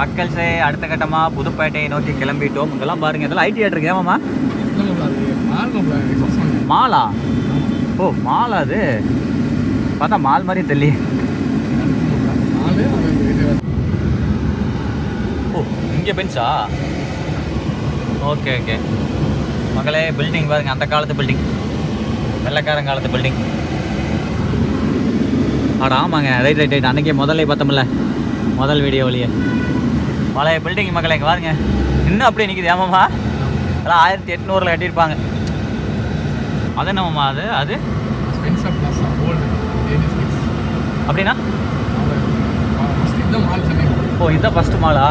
மக்கள் சே அடுத்த கட்டமாக புதுப்பேட்டையை நோக்கி கிளம்பிட்டோம். இங்கெல்லாம் பாருங்க இதெல்லாம் ஐடி இருக்கு ஏமாமா மாலா? ஓ மாலா அது? பார்த்தா மால் மாதிரி தெரியல ஓ இங்கே பெஞ்சா ஓகே ஓகே. மகளே பில்டிங் பாருங்க அந்த காலத்து பில்டிங் வெள்ளக்காரன் காலத்து பில்டிங் ஆடா ஆமாங்க. ரைட் ரைட் ரைட் அன்றைக்கே முதல்ல பார்த்தோம்ல. முதல் வீடியோ வழியே பழைய பில்டிங் மக்களை இங்கே பாருங்க. இன்னும் அப்படியே நிற்கிது ஏமாம்மா அதெல்லாம் ஆயிரத்தி எட்நூறில் கட்டியிருப்பாங்க. அது என்னமாம்மா அது? அது? அப்படின்னா? ஓ இதுதான் ஃபஸ்ட்டு மாலா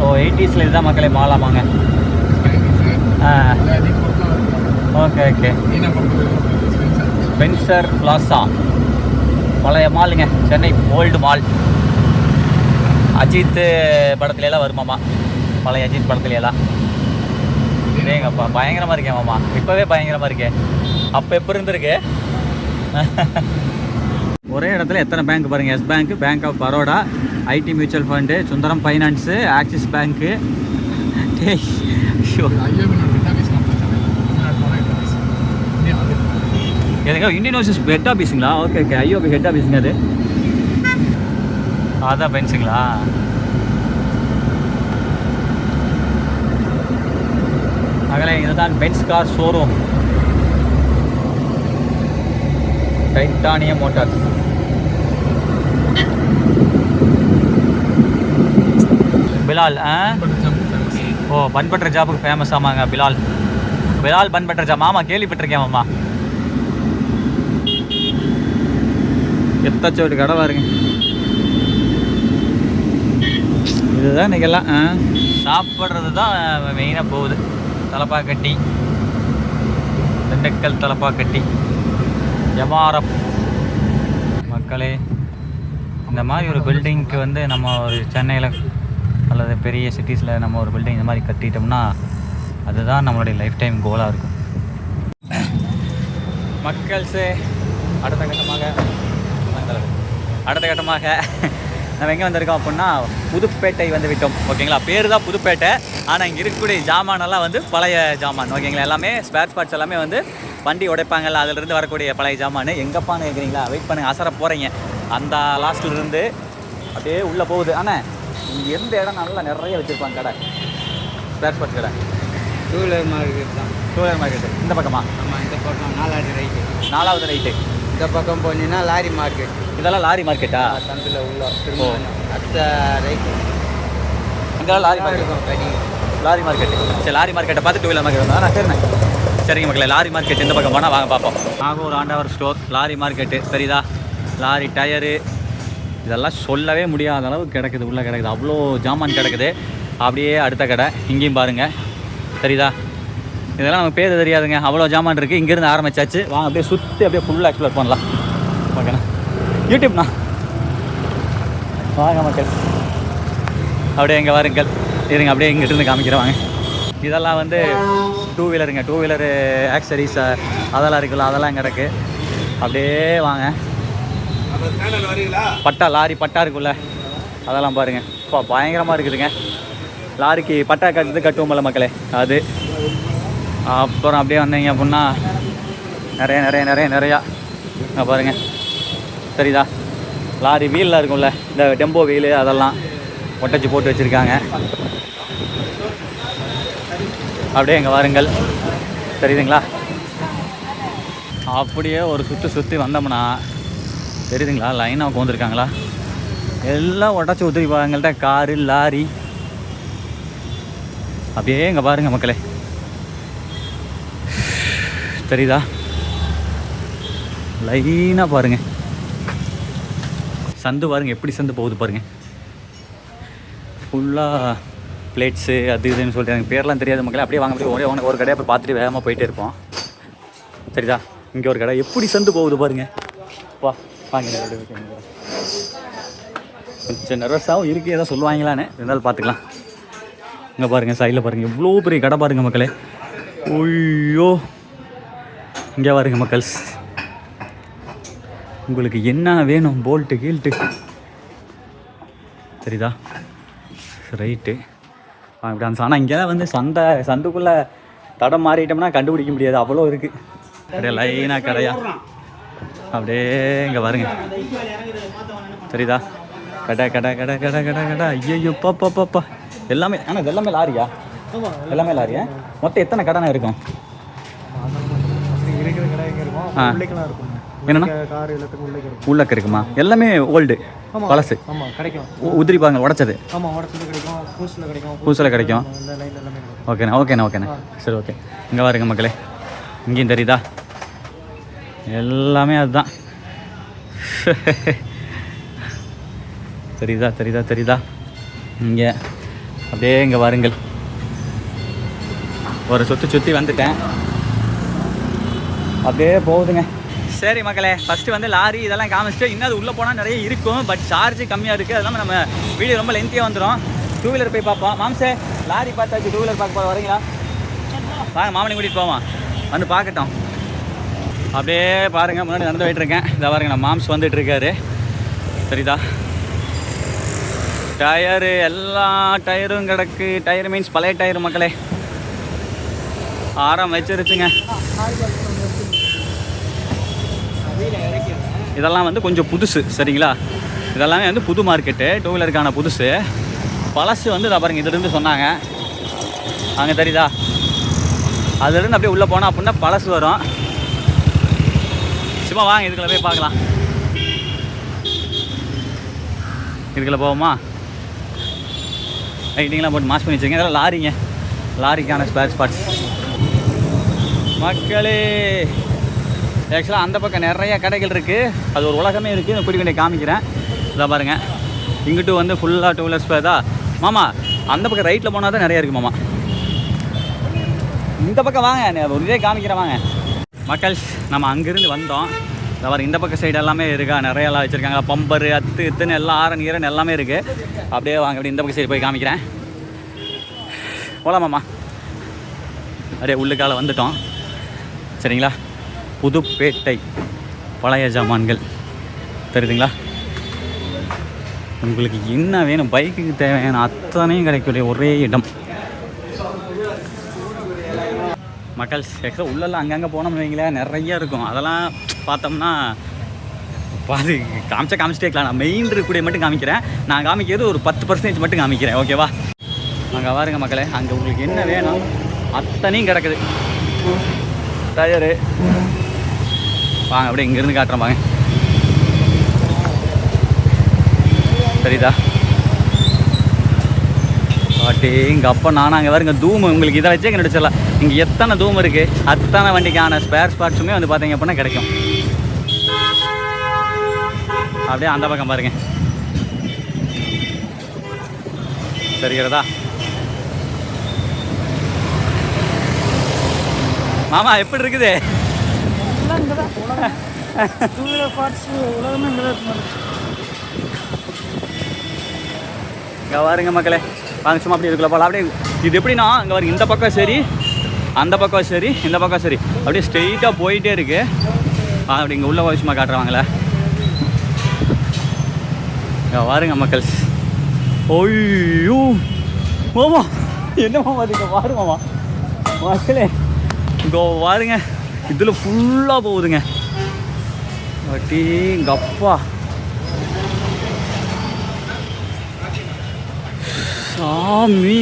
ஓ எயிட்டிஸில் இதுதான் மக்களே மாலாமாங்க ஆ. Okay okay. ஸ்பென்சர் பிளாசா பழைய மாலுங்க சென்னை ஓல்டு மால் அஜித் படத்துலலாம் வருமாம்மா. வருமாமா பழைய அஜித் படத்துலலாம் இதேங்கப்பா பயங்கரமாக இருக்கேன் மாமா. இப்போவே பயங்கரமாக இருக்கே. அப்போ எப்போ இருந்திருக்கு? ஒரே இடத்துல எத்தனை பேங்க் பாருங்கள் yes bank bank of Baroda ID mutual fund Sundaram finance Axis bank டேய் இண்டியன் ஓசிஸ் ஹெட் ஆஃபீஸுங்களா ஓகே ஓகே ஐயோபி ஹெட் ஆஃபீஸுங்க அது. அதான் பென்ஸுங்களா அகலே இதுதான் Benz car showroom Titanium Motors Bilal ஆ? ஓ பன் பட்டர் ஜாபுக்கு ஃபேமஸ் ஆமாங்க Bilal. Bilal bun butter jam ஆமாம் கேள்விப்பட்டிருக்கேன் மாமா எத்தச்சோட்டு கடை பாருங்க. இதுதான் இன்றைக்கெல்லாம் சாப்பிட்றது தான் மெயினாக போகுது. தலப்பாக்கட்டி. திண்டுக்கல் தலப்பாக்கட்டி. எம்ஆர்எஃப். மக்களே இந்த மாதிரி ஒரு பில்டிங்க்கு வந்து நம்ம ஒரு சென்னையில் அல்லது பெரிய சிட்டிஸில் நம்ம ஒரு பில்டிங் இந்த மாதிரி கட்டிட்டோம்னா அதுதான் நம்மளுடைய லைஃப் டைம் கோலாக இருக்கும் மக்கள்ஸு அடுத்த கட்டமாக அடுத்த கட்டமாக நம்ம எங்கே வந்திருக்கோம் அப்படின்னா புதுப்பேட்டை வந்து விட்டோம் ஓகேங்களா? பேர் தான் புதுப்பேட்டை. ஆனால் இங்கே இருக்கக்கூடிய ஜாமானெல்லாம் வந்து பழைய ஜாமான். ஓகேங்களா? எல்லாமே ஸ்பேர் பார்ட்ஸ் எல்லாமே வந்து வண்டி உடைப்பாங்கல்ல அதிலிருந்து வரக்கூடிய பழைய ஜாமான். எங்கப்பான்னு கேட்குறீங்களா வெயிட் பண்ணுங்கள் அசர போகிறீங்க அந்த லாஸ்ட்ல இருந்து அப்படியே உள்ளே போகுது. ஆனால் இங்கே எந்த இடம் நல்லா நிறைய வச்சுருப்பாங்க கடை. ஸ்பேர் பார்ட்ஸ் கடை. டூ வீலர் மார்க்கெட் தான். டூ வீலர் மார்க்கெட்டு இந்த பக்கமா? ஆமாம் இந்த பக்கம். நாலாவது ரைட்டு நாலாவது ரைட்டு இந்த பக்கம் போனீங்கன்னா லாரி மார்க்கெட் இதெல்லாம் லாரி மார்க்கெட்டா? சந்தில் உள்ள திரும்ப அடுத்த ரைட்டு இங்கெல்லாம் லாரி மார்க்கெட். லாரி மார்க்கெட் சரி லாரி மார்க்கெட்டை பார்த்து டூ வீலர் மார்க்கெட் நான் சரிண்ணே சரிங்க மக்களே லாரி மார்க்கெட் இந்த பக்கம் போனால் வாங்க பார்ப்போம். Nagore Andavar store lorry market. சரிதா? Lorry tyre. இதெல்லாம் சொல்லவே முடியாத அளவு கிடக்குது உள்ளே கிடக்குது. அவ்வளோ ஜாமான் கிடக்குது. அப்படியே அடுத்த கடை. இங்கேயும் பாருங்கள் சரிதா? இதெல்லாம் நமக்கு பேர் தெரியாதுங்க. அவ்வளோ ஜாமான் இருக்குது இங்கேருந்து ஆரம்பிச்சாச்சு. வாங்க அப்படியே சுற்றி அப்படியே ஃபுல்லாக எக்ஸ்ப்ளோர் பண்ணலாம். ஓகேண்ணா யூடியூப்ண்ணா வாங்க மக்கள். அப்படியே எங்கே வாருங்கள். இருங்க அப்படியே இங்கிட்டு இருந்து காமிக்கிறேன் வாங்க. இதெல்லாம் வந்து டூ வீலருங்க டூ வீலரு ஆக்சரிஸ் அதெல்லாம் இருக்குல்ல அதெல்லாம் கிடக்கு அப்படியே வாங்க. பட்டா லாரி பட்டா இருக்குல்ல. அதெல்லாம் பாருங்க. இப்போ பயங்கரமாக இருக்குதுங்க. லாரிக்கு பட்டா கட்டுறது கட்டுவோம்ல மக்களே. அது. அப்புறம் அப்படியே வந்தீங்க அப்படின்னா நிறைய நிறைய நிறைய நிறையா. இங்கே பாருங்க. சரிதா லாரி வீலில் இருக்கும்ல இந்த டெம்போ வீலு அதெல்லாம் ஒட்டச்சு போட்டு வச்சுருக்காங்க. அப்படியே இங்கே வாருங்கள். தெரியுதுங்களா? அப்படியே ஒரு சுற்றி சுற்றி வந்தோம்னா தெரியுதுங்களா? லைனாக உட்காந்துருக்காங்களா எல்லாம் உடச்சி ஊற்றிருப்பாங்கள்ட்ட காரு லாரி. அப்படியே இங்கே பாருங்கள் மக்களே. தெரியுதா? லைனாக பாருங்க. சந்து பாருங்கள் எப்படி சந்து போகுது பாருங்கள் ஃபுல்லாக பிளேட்ஸு அது இதுன்னு சொல்லிட்டு எனக்கு பேர்லாம் தெரியாத மக்களே. அப்படியே வாங்க அப்படியே ஒரே ஒன்று ஒரு கடையை போய் பார்த்துட்டு வேகமாக போயிட்டே இருப்போம். சரிதா இங்கே ஒரு கடை. எப்படி சந்து போகுது பாருங்கள் வா வாங்க கொஞ்சம் நர்வஸாகவும் இருக்குது ஏதோ சொல்லுவாங்களான்னு. இருந்தாலும் பார்த்துக்கலாம். இங்கே பாருங்கள் சைடில் பாருங்கள் எவ்வளோ பெரிய கடை பாருங்கள் மக்களே. ஐயோ. இங்கே பாருங்க மக்கள். உங்களுக்கு என்ன வேணும்? போல்ட்டு கீழ்ட்டு சரிதா ரைட்டு அப்படி அந்த ஆனால் இங்கே வந்து சந்தை சந்துக்குள்ளே தடம் மாறிட்டோம்னா கண்டுபிடிக்க முடியாது. அவ்வளோ இருக்குது அப்படியே லைனாக கடையா அப்படியே இங்கே வருங்க. சரிதா கடை கடை கடை கடை கடை கடை. ஐயோ பாப்பா பாப்பா எல்லாமே ஆனால் இது எல்லாமே லாரியா? எல்லாமே லாரியா? மொத்தம் எத்தனை கடனை இருக்கும் இருக்கிற கடை எங்கே இருக்கும் ஆ. உள்ளேக்கெல்லாம் இருக்கும் என்னண்ணா? கார் எல்லாத்துக்கும் உள்ளே இருக்கும். உள்ளக்க இருக்குமா? எல்லாமே ஓல்டு பழசு. ஆமாம் கிடைக்கும். உதிரிப்பாங்க உடச்சது. ஆமாம் உடச்சது கிடைக்கும். பூசில் ஓகேண்ணா ஓகேண்ணா ஓகேண்ணா. சரி ஓகே. இங்கே பாருங்க மக்களே. இங்கேயும் தெரியுதா? எல்லாமே அதுதான். தெரியுதா தெரியுதா தெரியுதா? இங்கே அப்படியே இங்கே வாருங்கள். ஒரு சுற்றி சுற்றி வந்துட்டேன். அப்படியே போகுதுங்க. சரி மக்களே ஃபஸ்ட்டு வந்து லாரி இதெல்லாம் காமிச்சிட்டு இன்னும் அது உள்ளே போனால் நிறைய இருக்கும் பட் சார்ஜ் கம்மியாக இருக்குது அதனால் நம்ம வீடியோ ரொம்ப லென்த்தியாக வந்துடும் டூ வீலர் போய் பார்ப்போம். மாம்சே லாரி பார்த்தாச்சு டூ வீலர் பார்க்க போகிற வரீங்களா? வாங்க மாமனை கூட்டிகிட்டு போவோம்? வந்து பார்க்கட்டும். அப்படியே பாருங்கள் முன்னாடி நடந்து போயிட்டுருக்கேன் இதை பாருங்க நான் மாம்ஸ் வந்துட்டு இருக்காரு. சரிதா டயரு எல்லா டயரும் கிடக்கு. டயர் மீன்ஸ் பழைய டயர் மக்களே. ஆரம் வச்சிருச்சுங்க. இதெல்லாம் வந்து கொஞ்சம் புதுசு சரிங்களா? இதெல்லாமே வந்து புது மார்க்கெட்டு டூ வீலருக்கான புதுசு. பழசு வந்து இதை பாருங்கள் இதுலேருந்து சொன்னாங்க. அங்கே தெரியுதா? அதுலேருந்து அப்படியே உள்ளே போனால் அப்படின்னா பழசு வரும். சும்மா வாங்க இதுக்குள்ள போய் பார்க்கலாம். இதுக்குள்ள போவோமா? லைட்டிங்லாம் போட்டு மாஸ் பண்ணி வச்சுருங்க இதெல்லாம் லாரிங்க. லாரிக்கான ஸ்பேர் ஸ்பாட்ஸ் மக்களே ஆக்சுவலாக அந்த பக்கம் நிறைய கடைகள் இருக்குது அது ஒரு உலகமே இருக்குது நான் கொண்டு காமிக்கிறேன். இதை பாருங்கள் இங்கிட்டு வந்து ஃபுல்லாக டூ வீலர்ஸ் பேதா மாமா அந்த பக்கம் ரைட்டில் போனால் தான் நிறைய இருக்குது மாமா. இந்த பக்கம் வாங்க. நான் ஒரு இதே காமிக்கிறேன் வாங்க. மக்கள் நம்ம அங்கேருந்து வந்தோம். இந்த பாருங்க இந்த பக்கம் சைடு எல்லாமே இருக்கா? நிறைய எல்லாம் வச்சுருக்காங்க. பம்பரு அத்து இத்துன்னு எல்லாம் ஆரன் ஈரன் எல்லாமே இருக்குது அப்படியே வாங்க அப்படி இந்த பக்கம் சைடு போய் காமிக்கிறேன். போகலாமாம்மா அப்படியே உள்ளுக்கால வந்துட்டோம். சரிங்களா? புதுப்பேட்டை பழைய ஜாமான்கள். தெரியுதுங்களா? உங்களுக்கு என்ன வேணும்? பைக்குக்கு தேவையான அத்தனையும் கிடைக்கக்கூடிய ஒரே இடம். மக்கள் ஆக்சுவலாக உள்ளெல்லாம் அங்கங்கே போனோம்னு வைங்களேன் நிறைய இருக்கும். அதெல்லாம் பார்த்தோம்னா பாது காமிச்சா காமிச்சிட்டே இருக்கலாம். நான் மெயின் இருக்கக்கூடிய மட்டும் காமிக்கிறேன். நான் காமிக்கிறது ஒரு பத்து பர்சன்டேஜ் மட்டும் காமிக்கிறேன். ஓகேவா அங்கே வாருங்க மக்களே. அங்கே உங்களுக்கு என்ன வேணும்? அத்தனையும் கிடக்குது. டயரு வாங்க அப்படியே இங்கேருந்து காட்டுறேன் வாங்க. சரிதா? பாட்டி இங்கே அப்போ நானும் அங்கே வருங்க தூம் உங்களுக்கு இதை வச்சே சொல்லலாம் இங்கே எத்தனை தூம் இருக்குது அத்தனை வண்டிக்கான ஸ்பேர் ஸ்பாட்ஸுமே வந்து பார்த்தீங்க அப்படின்னா கிடைக்கும். அப்படியே அந்த பக்கம் பாருங்க. தெரிகிறதா மாமா எப்படி இருக்குது? டூ வீலர் பார்ட்ஸ் உலகமே இங்கே தான் இங்கே பாருங்க மக்களே. வாங்க சும்மா அப்படி இருக்குல்ல போல. அப்படியே இது எப்படின்னா இங்கே வரும் இந்த பக்கம் சரி அந்த பக்கம் சரி இந்த பக்கம் சரி. அப்படியே ஸ்ட்ரெயிட்டாக போயிட்டே இருக்கு. அப்படி இங்கே உள்ள போய் சும்மா காட்டுறாங்களே இங்கே பாருங்க மக்கள். ஓய்யோ மாமா என்ன மாமா இது? இங்கே பாரு மக்களே இங்கே பாருங்க இதில் ஃபுல்லாக போகுதுங்க. வட்டி அப்பா சாமி.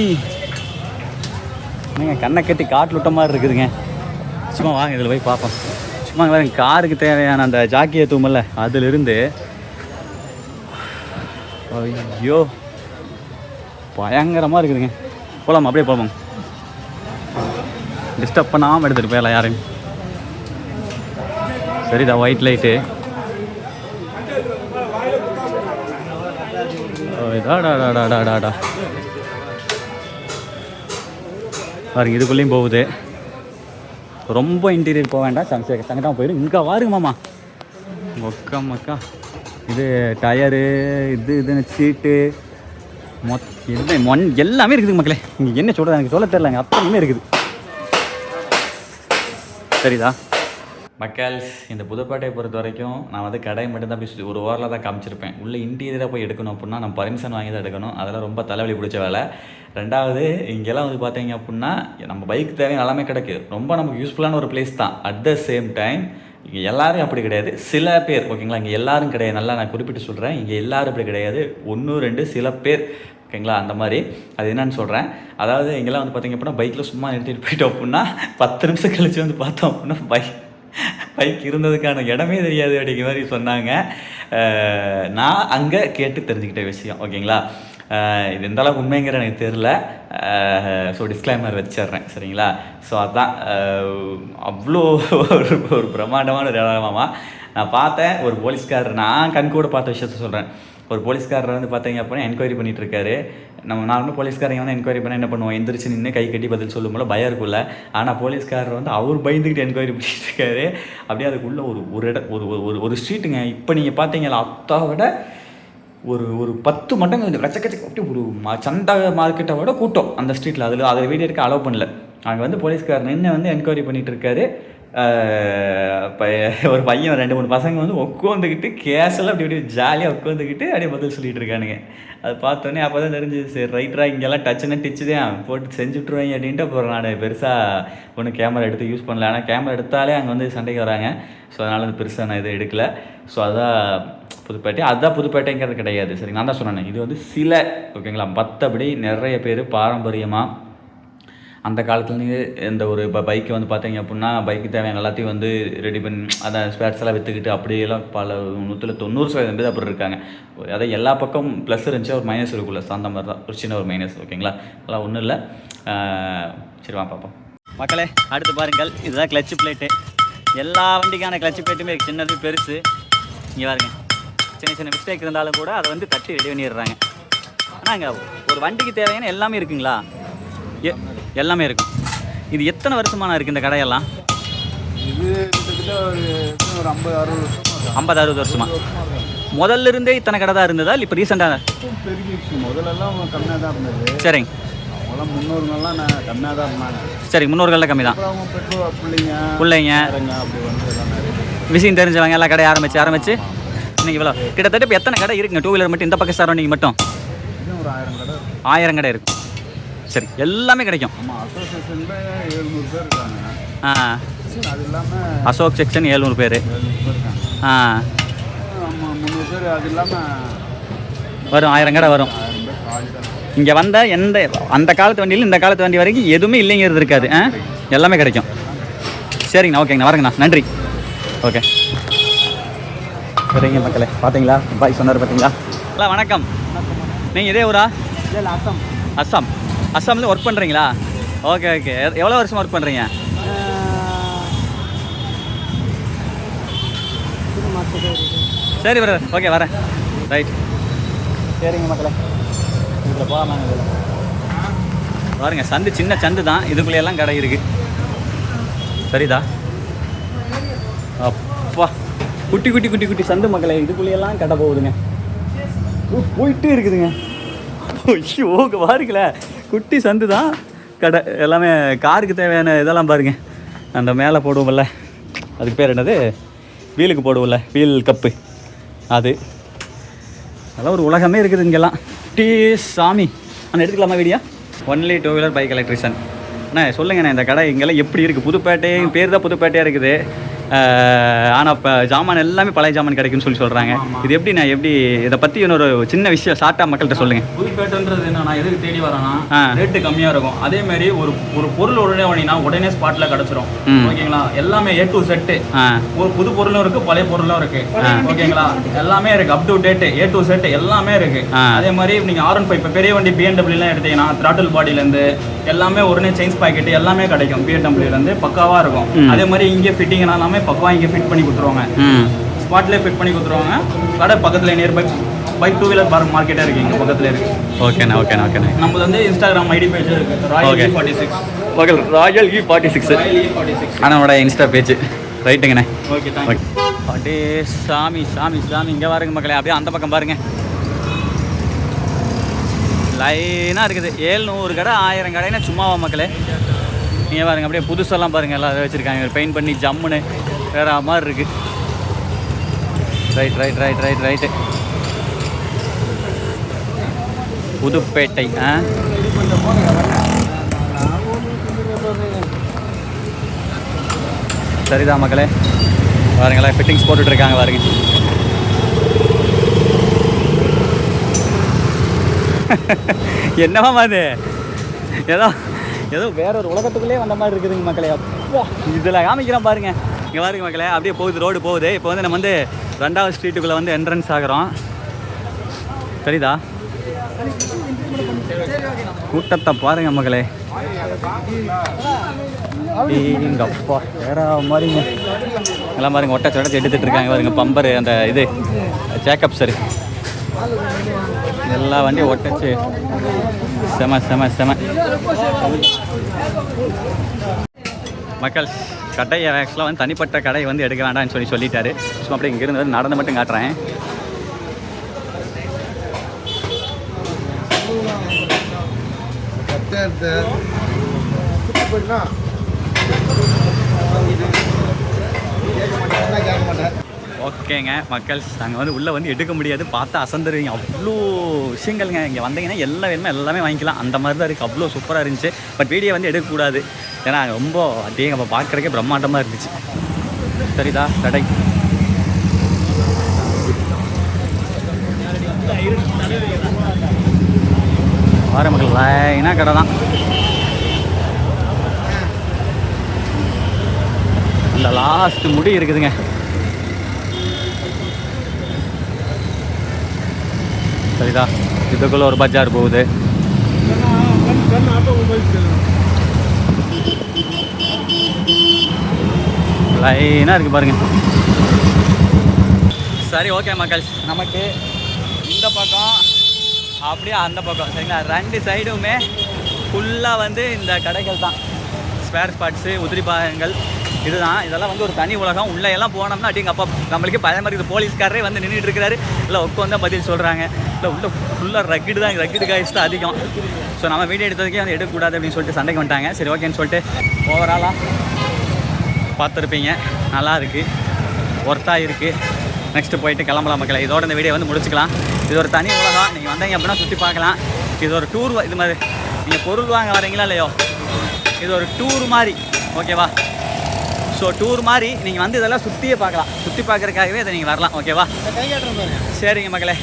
நீங்கள் கண்ணை கட்டி காட்டில் விட்ட மாதிரி இருக்குதுங்க. சும்மா வாங்க இதில் போய் பார்ப்போம். சும்மா வேறு காருக்கு தேவையான அந்த ஜாக்கிய தூமல்ல அதிலிருந்து. ஐயோ பயங்கரமாக இருக்குதுங்க. போகலாமா அப்படியே போகலாம் டிஸ்டர்ப் பண்ணாமல் எடுத்துகிட்டு போயிடலாம் யாரையும். சரிதா ஒயிட் லைட்டு டாடாடாடாடாடா பாருங்க இதுக்குள்ளேயும் போகுது. ரொம்ப இன்டீரியர் போக வேண்டாம் சங்க சங்கட்டாமல் போயிடும் இங்கே வாருங்க மாமா. ஒக்கா மக்கா. இது டயரு இது இதுன்னு சீட்டு. மொத் என்ன மொன் எல்லாமே இருக்குது மக்களே. இங்கே என்ன சொல்கிறது எனக்கு சொல்ல தெரியலங்க. அத்தனையுமே இருக்குது. சரிதா? மக்கால்ஸ் இந்த புதுப்பேட்டையை பொறுத்த வரைக்கும் நான் வந்து கடையை மட்டும்தான் போய் ஒரு ஓரில் தான் காமிச்சிருப்பேன். உள்ளே இன்டீரியராக போய் எடுக்கணும் அப்படின்னா நம்ம பர்மிஷன் வாங்கி தான் எடுக்கணும். அதெல்லாம் ரொம்ப தலைவலி பிடிச்ச வேலை. ரெண்டாவது இங்கெல்லாம் வந்து பார்த்தீங்க அப்படின்னா நம்ம பைக் தேவையான எல்லாமே கிடைக்கு. ரொம்ப நமக்கு யூஸ்ஃபுல்லான ஒரு பிளேஸ் தான். அட் த சேம் டைம் இங்கே எல்லோரும் அப்படி கிடையாது. சில பேர் ஓகேங்களா இங்கே எல்லோரும் கிடையாது. நல்லா நான் குறிப்பிட்டு சொல்கிறேன் இங்கே எல்லோரும் அப்படி கிடையாது. ஒன்று ரெண்டு சில பேர் ஓகேங்களா அந்த மாதிரி. அது என்னன்னு சொல்கிறேன் அதாவது இங்கெல்லாம் வந்து பார்த்தீங்க அப்படின்னா பைக்கில் சும்மா நிறுத்திட்டு போயிட்டோம் அப்படின்னா பத்து நிமிஷம் கழிச்சு வந்து பார்த்தோம் அப்படின்னா பைக் பைக் இருந்ததுக்கான இடமே தெரியாது அப்படிங்கிற மாதிரி சொன்னாங்க. நான் அங்கே கேட்டு தெரிஞ்சுக்கிட்ட விஷயம் ஓகேங்களா? இது எந்த அளவுக்கு உண்மைங்கிற எனக்கு தெரில ஸோ டிஸ்க்ளைமர் வச்சிடுறேன் சரிங்களா? ஸோ அதான் அவ்வளோ ஒரு ஒரு பிரம்மாண்டமான ஒரு இடமாமா நான் பார்த்தேன் ஒரு போலீஸ்காரர் நான் கண் கூட பார்த்த விஷயத்த சொல்கிறேன் ஒரு போலீஸ்காரர் வந்து பார்த்தீங்க அப்படின்னா என்கொயரி பண்ணிட்டு இருக்காரு நம்ம நார்மலாக போலீஸ்காரங்க வந்து என்கொயரி பண்ண என்ன பண்ணுவோம்? எந்திரிச்சு நின்று கை கட்டி பதில் சொல்லும்போது பயம் இருக்குல்ல ஆனால் போலீஸ்காரர் வந்து அவர் பயந்துக்கிட்டு என்கொயரி பண்ணிட்டு இருக்காரு அப்படியே அதுக்குள்ளே ஒரு ஒரு இட ஒரு ஒரு- ஒரு ஒரு ஸ்ட்ரீட்டுங்க இப்போ நீங்கள் பார்த்தீங்களா அத்தை விட ஒரு ஒரு பத்து மடங்கு கொஞ்சம் கச்ச கச்ச அப்படி ஒரு ம- சண்டை மார்க்கெட்டை விட கூட்டம் அந்த ஸ்ட்ரீட்டில் அதில் அதை வீடியோ எடுக்க அலோவ் பண்ணல. அங்கே வந்து போலீஸ்காரர் நின்று வந்து என்கொயரி பண்ணிட்டு இருக்காரு ஒரு பையன் ரெண்டு மூணு பசங்க வந்து உட்காந்துக்கிட்டு கேஸில் அப்படி அப்படியே ஜாலியாக உட்காந்துக்கிட்டு அப்படியே பதில் சொல்லிட்டு இருக்கானுங்க. அது பார்த்தோன்னே அப்போ தான் தெரிஞ்சது சரி ரைட்ரா இங்கெல்லாம் டச்சுன்னு டிச்சு தான். போட்டு செஞ்சு விட்ருவாங்க அப்படின்ட்டு அப்புறம் நான் பெருசாக ஒன்றும் கேமரா எடுத்து யூஸ் பண்ணல. ஆனால் கேமரா எடுத்தாலே அங்கே வந்து சண்டைக்கு வராங்க. ஸோ அதனால் வந்து பெருசாக நான் இது எடுக்கலை. ஸோ அதான் புதுப்பேட்டை. அதுதான் புதுப்பேட்டைங்கிறது கிடையாது. சரி நான் தான் சொன்னேன். இது வந்து சில ஓகேங்களா மற்றபடி நிறைய பேர் பாரம்பரியமாக அந்த காலத்துலேருந்து இந்த ஒரு இப்போ பைக்கு வந்து பார்த்தீங்க அப்படின்னா பைக்கு தேவையான எல்லாத்தையும் வந்து ரெடி பண்ணி அதை ஸ்பேர்ஸ் எல்லாம் விற்றுக்கிட்டு அப்படியெல்லாம் பல நூற்றில் தொண்ணூறு சதவீதம் பேர் அப்படி இருக்காங்க. அதாவது எல்லா பக்கம் ப்ளஸ் இருந்துச்சு ஒரு மைனஸ் இருக்குல்ல அந்த மாதிரி தான் ஒரு சின்ன ஒரு மைனஸ் ஓகேங்களா அதெல்லாம் ஒன்றும் இல்லை. சரி வா பார்ப்போம் மக்களே அடுத்து பாருங்கள். இதுதான் கிளச்சு பிளேட்டு எல்லா வண்டிக்கான கிளச்சு பிளேட்டுமே சின்னது பெருசு. இங்கே பாருங்க. சின்ன சின்ன மிஸ்டேக் இருந்தாலும் கூட அதை வந்து தட்டி ரெடி பண்ணிடுறாங்க. ஆனால் இங்கே ஒரு வண்டிக்கு தேவையான எல்லாமே இருக்குங்களா? ஏ எல்லாமே இருக்கும். இது எத்தனை வருஷமான இருக்குது இந்த கடையெல்லாம்? இது கிட்டத்தட்ட ஒரு ஐம்பது அறுபது வருஷமா ஐம்பது அறுபது வருஷமா? முதல்ல இருந்தே இத்தனை கடை தான் இருந்ததா? இப்போ ரீசெண்டாக பெருகிடுச்சு. முதல்லலாம் கம்மியாக தான் இருந்தது. சரிங்க. அவங்களாம் முன்னோருங்கெல்லாம் நான் கம்மியாக தான் இருந்தாங்க. சரி முன்னோர்களில் கம்மி தான் அப்புறம் அவங்க பெற்றோர் பிள்ளைங்க பிள்ளைங்க. அப்படி வந்து. விஷயம் தெரிஞ்சவங்க எல்லாம் கடை ஆரம்பிச்சு ஆரம்பிச்சு. இன்னைக்கு இவ்வளோ கிட்டத்தட்ட இப்போ எத்தனை கடை இருக்குங்க? டூ வீலர் மட்டும் இந்த பக்கம் சரௌண்டிங் மட்டும்? ஆயிரம் கடை. ஆயிரம் கடை இருக்கும் சரி எல்லாமே கிடைக்கும். ஆ. அசோக் செக்ஷன் ஏழ்நூறு பேர். ஆ. வரும் ஆயிரம் கடை வரும். இங்கே வந்த எந்த அந்த காலத்து வண்டியில் இந்த காலத்து வண்டி வரைக்கும் எதுவுமே இல்லைங்கிறது இருக்காது. ஆ? எல்லாமே கிடைக்கும். சரிங்கண்ணா ஓகேங்கண்ணா வரேங்கண்ணா நன்றி. ஓகே. சரிங்க மக்களே பார்த்தீங்களா பாய் சொன்னார் பார்த்தீங்களா ஹலோ வணக்கம். நீங்கள் இதே ஊரா? அசம். அஸ்ஸாம் அஸ்ஸாமில் ஒர்க் பண்ணுறீங்களா ஓகே ஓகே எவ்வளோ வருஷமா ஒர்க் பண்ணுறீங்க சரி பிரதர் ஓகே வரேன். ரைட் சரிங்க மக்களே. இதில் போகலாம் இதில். பாருங்க சந்து சின்ன சந்து தான். இதுக்குள்ளே எல்லாம் கடை இருக்கு. சரிதா? அப்பா. குட்டி குட்டி குட்டி குட்டி சந்து மக்களே இதுக்குள்ளேயெல்லாம் கடை போகுதுங்க. போயிட்டே இருக்குதுங்க. ஐயோ பாருங்களேன். குட்டி சந்து தான். கடை எல்லாமே காருக்கு தேவையான இதெல்லாம் பாருங்க. அந்த மேலே போடுவோம்ல. அதுக்கு பேர் என்னது? வீலுக்கு போடுவோம்ல. Wheel cup. அது. அதெல்லாம் ஒரு உலகமே இருக்குது இங்கெல்லாம். டீ சாமி. அண்ணா எடுத்துக்கலாமா வீடியா? Only two wheeler bike electrician அண்ணா சொல்லுங்கண்ணே இந்த கடை இங்கெல்லாம் எப்படி இருக்குது புதுப்பேட்டை பேர் தான் புதுப்பேட்டையாக இருக்குது. ஆனால் இப்போ ஜாமான் எல்லாமே பழைய ஜாமான் கிடைக்குன்னு சொல்லி சொல்கிறாங்க இது எப்படி நான் எப்படி இதை பற்றி இன்னொரு சின்ன விஷயம் ஷார்ட்டாக மக்கள்கிட்ட சொல்லுங்கள் புதுப்பேட்டைன்றது என்னன்னா எதுக்கு தேடி வரேன்னா. ரேட்டு கம்மியா இருக்கும். அதே மாதிரி ஒரு ஒரு பொருள் உடனே வாங்கினா உடனே ஸ்பாட்ல கிடைச்சிரும். ஓகேங்களா? எல்லாமே ஏ டு செட்டு ஒரு புது பொருளும் இருக்கு பழைய பொருளும் இருக்கு. ஓகேங்களா? எல்லாமே இருக்கு up to date A to Z எல்லாமே இருக்கு. ஆ. அதே மாதிரி நீங்க ஆர் ஒன் ஃபைவ் இப்போ பெரிய வண்டி பிஎன்டபிள்யூ எல்லாம் எடுத்தீங்கன்னா த்ராட்டில் பாடியில இருந்து எல்லாமே உடனே செயின்ஸ் பாக்கெட் எல்லாமே கிடைக்கும் பிஎன்டபிள்யூல இருந்து பக்காவா இருக்கும். அதே மாதிரி இங்கே ஃபிட்டிங் எல்லாமே பக்காவா இங்கே ஃபிட் பண்ணி கொடுத்துருவாங்க. ஸ்பாட்லேயே ஃபிட் பண்ணி கொடுத்துருவாங்க. கடை பக்கத்துல nearby bike two wheeler park மார்க்கெட்டே இருக்கு இங்க பக்கத்துல இருக்கு. ஓகேண்ணா ஓகேண்ணா ஓகேண்ணா நம்மளது வந்து இன்ஸ்டாகிராம் ஐடி பேஜ் இருக்கு. Royal forty six okay Royal E forty six அண்ணனோட இன்ஸ்டா பேஜ் ரைட்டுங்கண்ணே ஓகே தேங்க்யூ ஓகே அப்படியே சாமி சாமி சாமி இங்கே பாருங்க மக்களே அப்படியே அந்த பக்கம் பாருங்க. லைனாக இருக்குது. ஏழ்நூறு கடை ஆயிரம் கடைன்னா சும்மாவா மக்களே? நீங்கள் பாருங்க அப்படியே புதுசெல்லாம் பாருங்கள் எல்லாம் வச்சுருக்காங்க. பெயிண்ட் பண்ணி ஜம்முன்னு வேற மாதிரி இருக்கு. Right right right right right Pudupet ஆ? சரிதான் மக்களே பாருங்களேன் ஃபிட்டிங்ஸ் போட்டுட்டு இருக்காங்க பாருங்க. என்னவா அது ஏதோ ஏதோ வேற ஒரு உலகத்துக்குள்ளே வந்த மாதிரி இருக்குதுங்க மக்களே. அப்பா இதில் காமிக்கிறேன் பாருங்க. இங்கே பாருங்க மக்களே அப்படியே போகுது ரோடு போகுது. இப்போ வந்து நம்ம வந்து ரெண்டாவது ஸ்ட்ரீட்டுக்குள்ளே வந்து என்ட்ரன்ஸ் ஆகிறோம். சரிதா கூட்டத்தை பாருங்க மக்களே. அப்பா வேற மாதிரிங்க. எல்லாம் பாருங்க ஒட்டை சொடச்சு எடுத்துட்டு இருக்காங்க பாருங்க பம்பரு அந்த இது ஜேக்கப் சரி. எல்லா வண்டியும் ஒட்டச்சு செம செம செம. மக்கள் கடை ஆக்சுவலாக வந்து தனிப்பட்ட கடை வந்து எடுக்க வேண்டாம்னு சொல்லி சொல்லிட்டாரு. சும்மா அப்படி இங்கிருந்து வந்து நடந்து மட்டும் காட்டுறேன். ஓகேங்க. மக்கள் நாங்கள் வந்து உள்ளே வந்து எடுக்க முடியாது. பார்த்தா அசந்துருவீங்க. அவ்வளோ விஷயங்கள்ங்க. இங்கே வந்தீங்கன்னா எல்லா வேணுமே எல்லாமே வாங்கிக்கலாம். அந்த மாதிரி தான் இருக்குது அவ்வளோ சூப்பராக இருந்துச்சு. பட் வீடியோ வந்து எடுக்கக்கூடாது. ஏன்னா ரொம்ப அப்படியே நம்ம பார்க்குறக்கே பிரம்மாண்டமாக இருந்துச்சு. சரிதா கடை வார மக்கள் லைனாக கடை தான். இந்த லாஸ்ட் முடி இருக்குதுங்க. ಸರಿದಾ இதுக்குள்ள ஒரு பஜார் போகுது. லைனாக இருக்கு பாருங்க. சரி ஓகே மக்கள். நமக்கு இந்த பக்கம் அப்படியே அந்த பக்கம் சரிங்களா? ரெண்டு சைடுமே ஃபுல்லாக வந்து இந்த கடைகள் தான். ஸ்பேர் ஸ்பாட்ஸு உதிரி பாகங்கள் இதுதான். இதெல்லாம் வந்து ஒரு தனி உலகம். உள்ளே எல்லாம் போனோம்னா அப்படிங்க அப்பா நம்மளுக்கே பயமாக இருக்குது. போலீஸ்காரரே வந்து நின்றுட்டு இருக்காரு. இல்லை உட்காந்து பதில் சொல்கிறாங்க இல்லை உள்ள ஃபுல்லாக ரக்கிடு தான். ரக்கிடு காய்ஸ் தான் அதிகம். ஸோ நம்ம வீடியோ எடுத்ததுக்கே வந்து எடுக்கக்கூடாது அப்படின்னு சொல்லிட்டு சண்டைக்கு வந்துட்டாங்க. சரி ஓகேன்னு சொல்லிட்டு ஓவராலாக பார்த்துருப்பீங்க. நல்லா இருக்குது ஒர்த்தாக இருக்குது நெக்ஸ்ட்டு போயிட்டு கிளம்பலாம் மக்களை. இதோட இந்த வீடியோ வந்து முடிச்சுக்கலாம். இது ஒரு தனி உலகம். நீங்கள் வந்தீங்க அப்படின்னா சுற்றி பார்க்கலாம். இது ஒரு டூர் இது மாதிரி. நீங்கள் பொருள் வாங்க வரீங்களா இல்லையோ? இது ஒரு டூர் மாதிரி. ஓகேவா ஸோ டூர் மாதிரி நீங்கள் வந்து இதெல்லாம் சுற்றியே பார்க்கலாம். சுற்றி பார்க்குறதுக்காகவே இதை நீங்கள் வரலாம். ஓகேவா சரிங்க மக்களே.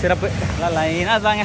சிறப்பு. எல்லாம் லைனாக தாங்க